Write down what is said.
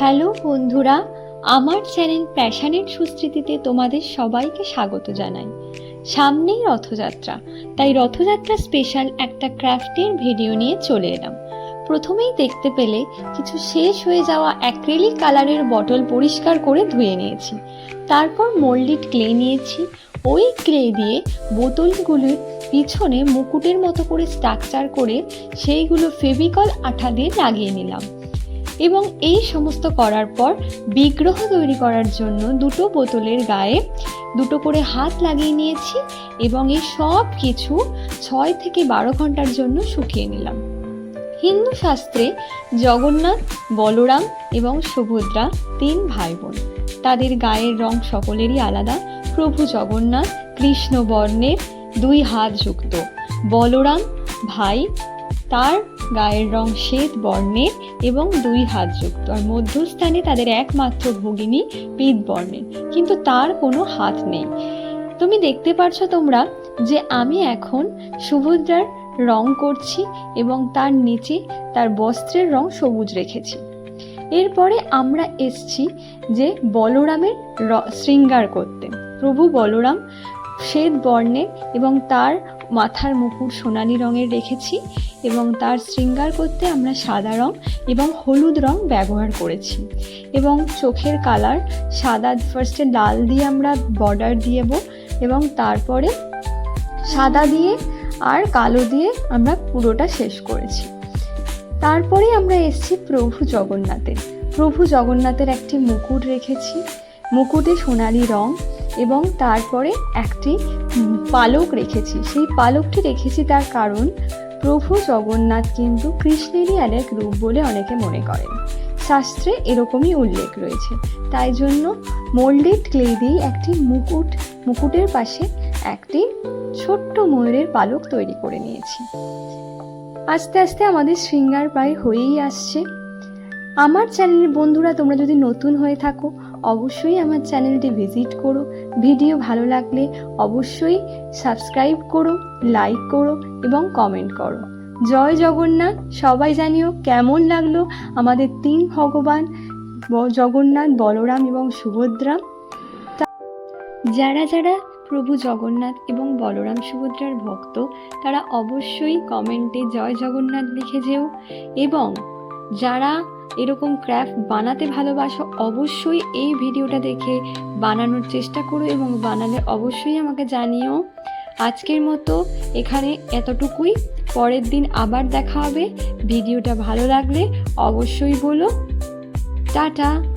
Hello বন্ধুরা, আমার channel passionate সুস্মৃতিতে তোমাদের সবাইকে স্বাগত জানাই। সামনেই রথযাত্রা, তাই রথযাত্রা স্পেশাল একটা ক্রাফটের ভিডিও নিয়ে চলে এলাম। প্রথমেই দেখতে পেলে কিছু শেষ হয়ে যাওয়া অ্যাক্রেলিক কালারের বটল পরিষ্কার করে ধুয়ে নিয়েছি। তারপর মোল্ডেড ক্লে নিয়েছি। ওই ক্লে দিয়ে বোতলগুলির পিছনে মুকুটের মতো করে স্ট্রাকচার করে সেইগুলো ফেভিকল আঠা দিয়ে লাগিয়ে নিলাম। এবং এই সমস্ত করার পর বিগ্রহ তৈরি করার জন্য দুটো বোতলের গায়ে দুটো করে হাত লাগিয়ে নিয়েছি এবং এই সব কিছু ছয় থেকে বারো ঘণ্টার জন্য শুকিয়ে নিলাম। হিন্দু শাস্ত্রে জগন্নাথ, বলরাম এবং সুভদ্রা তিন ভাই বোন তাদের গায়ের রং সকলেরই আলাদা। প্রভু জগন্নাথ, কৃষ্ণ বর্ণের দুই হাত যুক্ত। বলরাম ভাই তার গায়ের রং শ্বেত বর্ণের এবং দুই হাত যুক্ত। আর মধ্যস্থানে তাদের একমাত্র ভগিনী পিত বর্ণের। কিন্তু তার কোনো হাত নেই। তুমি দেখতে পারছ তোমরা যে আমি এখন সুভদ্রার রং করছি এবং তার নিচে তার বস্ত্রের রং সবুজ রেখেছি। এরপরে আমরা এসছি যে বলরামের শৃঙ্গার করতে। প্রভু বলরাম শ্বেত বর্ণের এবং তার মাথার মুকুট সোনালি রঙের রেখেছি এবং তার শৃঙ্গার করতে আমরা সাদা রং এবং হলুদ রং ব্যবহার করেছি এবং চোখের কালার সাদা ফার্স্টে লাল দিয়ে আমরা বর্ডার দিয়েব এবং তারপরে সাদা দিয়ে আর কালো দিয়ে আমরা পুরোটা শেষ করেছি। তারপরে আমরা এসেছি প্রভু জগন্নাথের প্রভু জগন্নাথের একটি মুকুট রেখেছি। মুকুটে সোনালি রং এবং তারপরে একটি পালক রেখেছি। সেই পালকটি রেখেছি তার কারণ প্রভু জগন্নাথ কিন্তু কৃষ্ণেরই আরেক রূপ বলে অনেকে মনে করেন। শাস্ত্রে এরকমই উল্লেখ রয়েছে। তাই জন্য মোল্ডেড ক্লে দিয়েই একটি মুকুট, মুকুটের পাশে একটি ছোট্ট ময়ূরের পালক তৈরি করে নিয়েছি। আস্তে আস্তে আমাদের শৃঙ্গার প্রায় হয়েই আসছে। আমার চ্যানেলের বন্ধুরা, তোমরা যদি নতুন হয়ে থাকো অবশ্যই আমার চ্যানেলটি ভিজিট করো। ভিডিও ভালো লাগলে অবশ্যই সাবস্ক্রাইব করো, লাইক করো এবং কমেন্ট করো। জয় জগন্নাথ, সবাই জানিও কেমন লাগল আমাদের তিন ভগবান জগন্নাথ, বলরাম এবং সুভদ্রা। যারা যারা প্রভু জগন্নাথ এবং বলরাম সুভদ্রার ভক্ত, তারা অবশ্যই কমেন্টে জয় জগন্নাথ লিখে যেও। এবং যারা এরকম ক্র্যাফ্ট বানাতে ভালোবাসো, অবশ্যই এই ভিডিওটা দেখে বানানোর চেষ্টা করো এবং বানালে অবশ্যই আমাকে জানিও। আজকের মতো এখানে এতটুকুই। পরের দিন আবার দেখা হবে। ভিডিওটা ভালো লাগলে অবশ্যই বলো। টাটা!